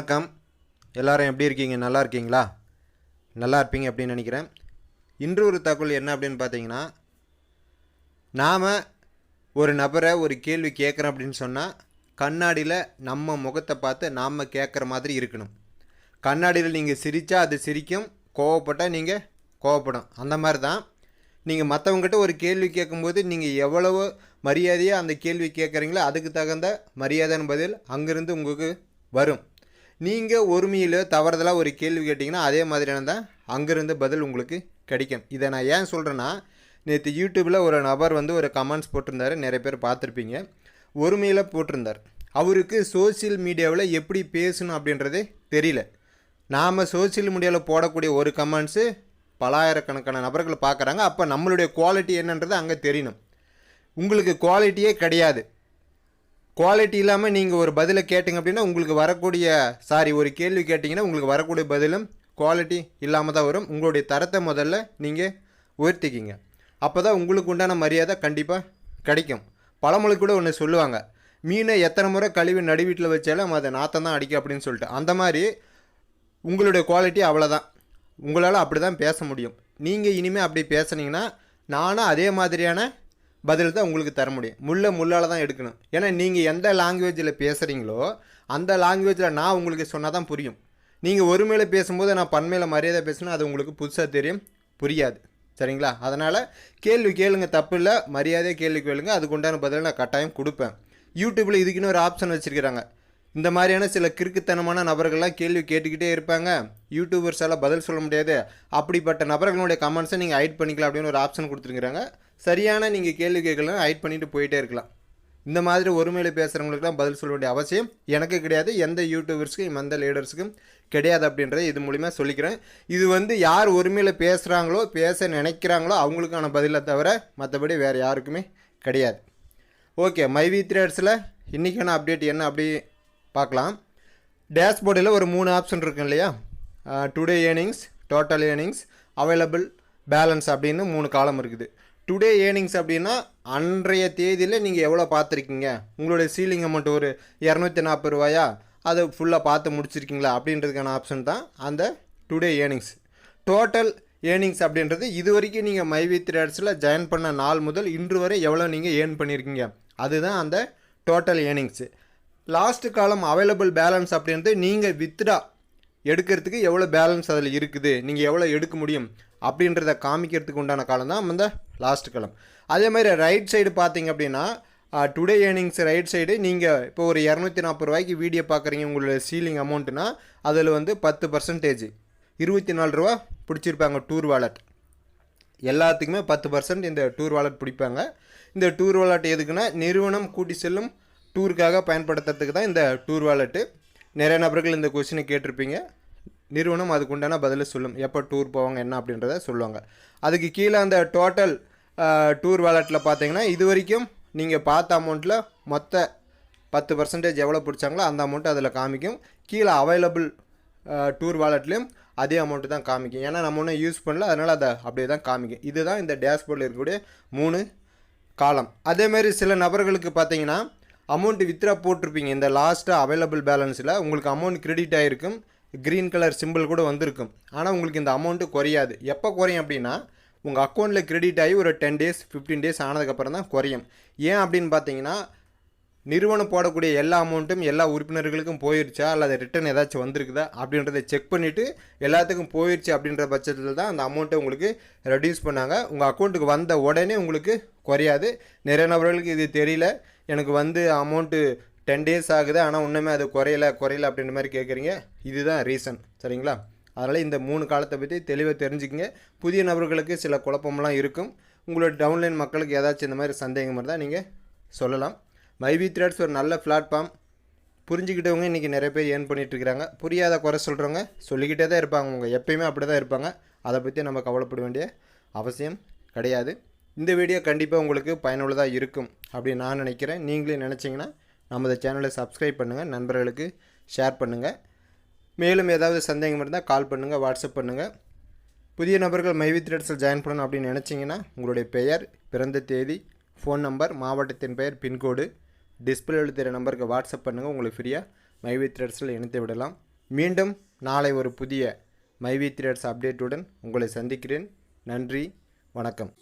வணக்கம். எல்லோரும் எப்படி இருக்கீங்க? நல்லா இருக்கீங்களா? நல்லா இருப்பீங்க அப்படின்னு நினைக்கிறேன். இன்று ஒரு தகவல் என்ன அப்படின்னு பார்த்தீங்கன்னா நாம் ஒரு நபரை ஒரு கேள்வி கேட்குறோம் அப்படின்னு சொன்னால் கண்ணாடியில் நம்ம முகத்தை பார்த்து நாம் கேட்குற மாதிரி இருக்கணும். கண்ணாடியில் நீங்கள் சிரித்தா அது சிரிக்கும் கோவப்பட்டால் நீங்கள் கோவப்படும். அந்த மாதிரி தான் நீங்கள் மற்றவங்ககிட்ட ஒரு கேள்வி கேட்கும்போது நீங்கள் எவ்வளவு மரியாதையாக அந்த கேள்வி கேட்குறீங்களோ அதுக்கு தகுந்த மரியாதைன்னு பதில் அங்கேருந்து உங்களுக்கு வரும். நீங்கள் ஒருமையில் தவறுதலாக ஒரு கேள்வி கேட்டிங்கன்னா அதே மாதிரியான தான் அங்கேருந்து பதில் உங்களுக்கு கிடைக்கும். இதை நான் ஏன் சொல்கிறேன்னா நேற்று யூடியூப்பில் ஒரு நபர் வந்து ஒரு கமெண்ட்ஸ் போட்டிருந்தாரு. நிறைய பேர் பார்த்துருப்பீங்க. ஒருமையில் போட்டிருந்தார். அவருக்கு சோஷியல் மீடியாவில் எப்படி பேசணும் அப்படின்றதே தெரியல. நாம் சோஷியல் மீடியாவில் போடக்கூடிய ஒரு கமெண்ட்ஸு பலாயிரக்கணக்கான நபர்கள் பார்க்குறாங்க. அப்போ நம்மளுடைய குவாலிட்டி என்னன்றது அங்கே தெரியணும். உங்களுக்கு குவாலிட்டியே கிடையாது. குவாலிட்டி இல்லாமல் நீங்கள் ஒரு பதிலை கேட்டிங்க அப்படின்னா உங்களுக்கு வரக்கூடிய சாரி ஒரு கேள்வி கேட்டிங்கன்னா உங்களுக்கு வரக்கூடிய பதிலும் குவாலிட்டி இல்லாமல் தான் வரும். உங்களுடைய தரத்தை முதல்ல நீங்கள் உயர்த்திக்கிங்க. அப்போ தான் உங்களுக்கு உண்டான மரியாதை கண்டிப்பாக கிடைக்கும். பழமொழி கூட ஒன்று சொல்லுவாங்க. மீனை எத்தனை முறை கழுவி நடுவீட்டில் வச்சாலும் அதை நாத்தம் தான் அடிக்கும் அப்படின்னு சொல்லிட்டு. அந்த மாதிரி உங்களுடைய குவாலிட்டி அவ்வளோதான் உங்களால் அப்படி தான் பேச முடியும். நீங்கள் இனிமேல் அப்படி பேசுனீங்கன்னா நானும் அதே மாதிரியான பதில் தான் உங்களுக்கு தர முடியும். முள்ள முள்ளால் தான் எடுக்கணும். ஏன்னா நீங்கள் எந்த லாங்குவேஜில் பேசுகிறீங்களோ அந்த லாங்குவேஜில் நான் உங்களுக்கு சொன்னால் தான் புரியும். நீங்கள் ஒருமையில் பேசும்போது நான் பன்மையில் மரியாதை பேசினா அது உங்களுக்கு புதுசாக தெரியும் புரியாது. சரிங்களா? அதனால் கேள்வி கேளுங்க தப்பு இல்லை. மரியாதையாக கேள்வி கேளுங்க. அதுக்கு உண்டான பதில் நான் கட்டாயம் கொடுப்பேன். யூடியூப்பில் இதுக்குன்னு ஒரு ஆப்ஷன் வச்சுருக்கிறாங்க. இந்த மாதிரியான சில கிறுக்குத்தனமான நபர்கள்லாம் கேள்வி கேட்டுக்கிட்டே இருப்பாங்க. யூடியூபர்ஸால் பதில் சொல்ல முடியாது. அப்படிப்பட்ட நபர்களுடைய கமெண்ட்ஸை நீங்கள் ஹைட் பண்ணிக்கலாம் அப்படின்னு ஒரு ஆப்ஷன் கொடுத்துருக்குறாங்க. சரியான நீங்கள் கேள்வி கேட்கலாம் ஹைட் பண்ணிட்டு போயிட்டே இருக்கலாம். இந்த மாதிரி ஒருமையில் பேசுகிறவங்களுக்குலாம் பதில் சொல்ல வேண்டிய அவசியம். எனக்கு கிடையாது எந்த யூடியூபர்ஸுக்கும் எந்த லீடர்ஸுக்கும் கிடையாது அப்படின்றத இது மூலிமா சொல்லிக்கிறேன். இது வந்து யார் ஒருமையில் பேசுகிறாங்களோ பேச நினைக்கிறாங்களோ அவங்களுக்கான பதிலை தவிர மற்றபடி வேறு யாருக்குமே கிடையாது. ஓகே மைவி த்ரேட்ஸில் இன்றைக்கான அப்டேட் என்ன அப்படி பார்க்கலாம். டேஷ்போர்டில் ஒரு மூணு ஆப்ஷன் இருக்கும் இல்லையா? Today earnings total earnings available balance அப்படின்னு மூணு காலம் இருக்குது. டுடே ஏர்னிங்ஸ் அப்படின்னா அன்றைய தேதியில் நீங்கள் எவ்வளோ பார்த்துருக்கீங்க? உங்களுடைய சீலிங் அமௌண்ட் ஒரு இரநூத்தி நாற்பது ரூபாயா? அதை ஃபுல்லாக பார்த்து முடிச்சிருக்கீங்களா? அப்படின்றதுக்கான ஆப்ஷன் தான் அந்த டுடே ஏர்னிங்ஸ் டோட்டல் ஏர்னிங்ஸ் அப்படின்றது இது வரைக்கும் நீங்கள் மைவி த்ரேட்ஸில் ஜாயின் பண்ண நாள் முதல் இன்று வரை எவ்வளோ நீங்கள் ஏர்ன் பண்ணியிருக்கீங்க அதுதான் அந்த total earnings last column available balance அப்படின்றது நீங்கள் வித்ரா எடுக்கிறதுக்கு எவ்வளோ பேலன்ஸ் அதில் இருக்குது? நீங்கள் எவ்வளோ எடுக்க முடியும்? அப்படின்றத காமிக்கிறதுக்கு உண்டான காலம் தான் அந்த லாஸ்ட் காலம் அதே மாதிரி ரைட் சைடு பார்த்தீங்க அப்படின்னா டுடே ஏர்னிங்ஸ் ரைட் சைடு நீங்கள் இப்போ ஒரு இரநூத்தி நாற்பது ரூபாய்க்கு வீடியோ பார்க்குறீங்க உங்களோட சீலிங் அமௌண்ட்டுனா அதில் வந்து பத்து பர்சன்டேஜ் இருபத்தி நாலு ரூபா பிடிச்சிருப்பாங்க டூர் வாலெட் எல்லாத்துக்குமே பத்து பர்சன்ட் இந்த டூர் வாலெட் பிடிப்பாங்க. இந்த டூர் வாலெட் எதுக்குன்னா நிறுவனம் கூட்டி செல்லும் டூருக்காக பயன்படுத்துறதுக்கு தான் இந்த டூர் வாலெட்டு நிறைய நபர்கள் இந்த கொஸ்டினை கேட்டிருப்பீங்க. நிறுவனம் அதுக்கு உண்டான பதிலை சொல்லும். எப்போ டூர் போவாங்க என்ன அப்படின்றத சொல்லுவாங்க. அதுக்கு கீழே அந்த டோட்டல் டூர் வாலெட்டில் பார்த்தீங்கன்னா இது வரைக்கும் நீங்கள் பார்த்த அமௌண்ட்டில் மொத்த பத்து பர்சன்டேஜ் எவ்வளோ பிடிச்சாங்களோ அந்த அமௌண்ட்டு அதில் காமிக்கும். கீழே அவைலபிள் டூர் வாலெட்லேயும் அதே அமௌண்ட்டு தான் காமிக்கும். ஏன்னா நம்ம ஒன்றும் யூஸ் பண்ணல அதனால் அதை அப்படியே தான் காமிக்கும். இதுதான் இந்த டேஷ்போர்டில் இருக்கக்கூடிய மூணு காலம் அதேமாரி சில நபர்களுக்கு பார்த்தீங்கன்னா அமௌண்ட் வித்ரா போட்டிருப்பீங்க. இந்த லாஸ்ட்டாக அவைலபிள் பேலன்ஸில் உங்களுக்கு அமௌண்ட் கிரெடிட் ஆகிருக்கும் க்ரீன் கலர் சிம்பிள் கூட வந்திருக்கும். ஆனால் உங்களுக்கு இந்த அமௌண்ட்டு குறையாது. எப்போ குறையும் அப்படின்னா உங்கள் அக்கௌண்ட்டில் கிரெடிட் ஆகி ஒரு டென் டேஸ் ஃபிஃப்டீன் டேஸ் ஆனதுக்கப்புறம் தான் குறையும். ஏன் அப்படின்னு பார்த்தீங்கன்னா நிறுவனம் போடக்கூடிய எல்லா அமௌண்ட்டும் எல்லா உறுப்பினர்களுக்கும் போயிருச்சா? அல்லது ரிட்டர்ன் ஏதாச்சும் வந்திருக்குதா? அப்படின்றத செக் பண்ணிவிட்டு எல்லாத்துக்கும் போயிடுச்சு அப்படின்ற பட்சத்தில் தான் அந்த அமௌண்ட்டை உங்களுக்கு ரெடியூஸ் பண்ணாங்க. உங்கள் அக்கௌண்ட்டுக்கு வந்த உடனே உங்களுக்கு குறையாது. நிறைய நபர்களுக்கு இது தெரியல. எனக்கு வந்து அமௌண்ட்டு டென் டேஸ் ஆகுது. ஆனால் ஒன்றுமே அது குறையல குறையல அப்படின்ற மாதிரி கேட்குறீங்க இதுதான் ரீசன் சரிங்களா? அதனால் இந்த மூணு காலத்தை பற்றி தெளிவாக தெரிஞ்சுக்கங்க. புதிய நபர்களுக்கு சில குழப்பமெல்லாம் இருக்கும். உங்களோட டவுன்லைன் மக்களுக்கு ஏதாச்சும் இந்த மாதிரி சந்தேகம் இருந்தால் நீங்கள் சொல்லலாம். மைவி த்ரெட்ஸ் ஒரு நல்ல பிளாட்ஃபார்ம் புரிஞ்சுக்கிட்டவங்க இன்றைக்கி நிறைய பேர் ஏர்ன் பண்ணிகிட்ருக்கிறாங்க புரியாத குறை சொல்கிறவங்க சொல்லிக்கிட்டே தான் இருப்பாங்க. அவங்க எப்பயுமே அப்படி தான் இருப்பாங்க. அதை பற்றி நம்ம கவலைப்பட வேண்டிய அவசியம் கிடையாது. இந்த வீடியோ கண்டிப்பாக உங்களுக்கு பயனுள்ளதாக இருக்கும் அப்படின்னு நான் நினைக்கிறேன். நீங்களே நினச்சிங்கன்னா நமது சேனலை சப்ஸ்கிரைப் பண்ணுங்கள் நண்பர்களுக்கு ஷேர் பண்ணுங்கள் மேலும் ஏதாவது சந்தேகம் இருந்தால் கால் பண்ணுங்கள் வாட்ஸ்அப் பண்ணுங்கள் புதிய நபர்கள் மைவி த்ரெட்ஸில் ஜாயின் பண்ணணும் அப்படின்னு நினச்சிங்கன்னா உங்களுடைய பெயர் பிறந்த தேதி ஃபோன் நம்பர் மாவட்டத்தின் பெயர் பின்கோடு டிஸ்பிளே எழுத்துகிற நம்பருக்கு வாட்ஸ்அப் பண்ணுங்கள் உங்களுக்கு ஃப்ரீயாக மைவி த்ரெட்ஸில் இணைத்து விடலாம். மீண்டும் நாளை ஒரு புதிய மைவி த்ரேட்ஸ் அப்டேட்டுடன் உங்களை சந்திக்கிறேன். நன்றி வணக்கம்.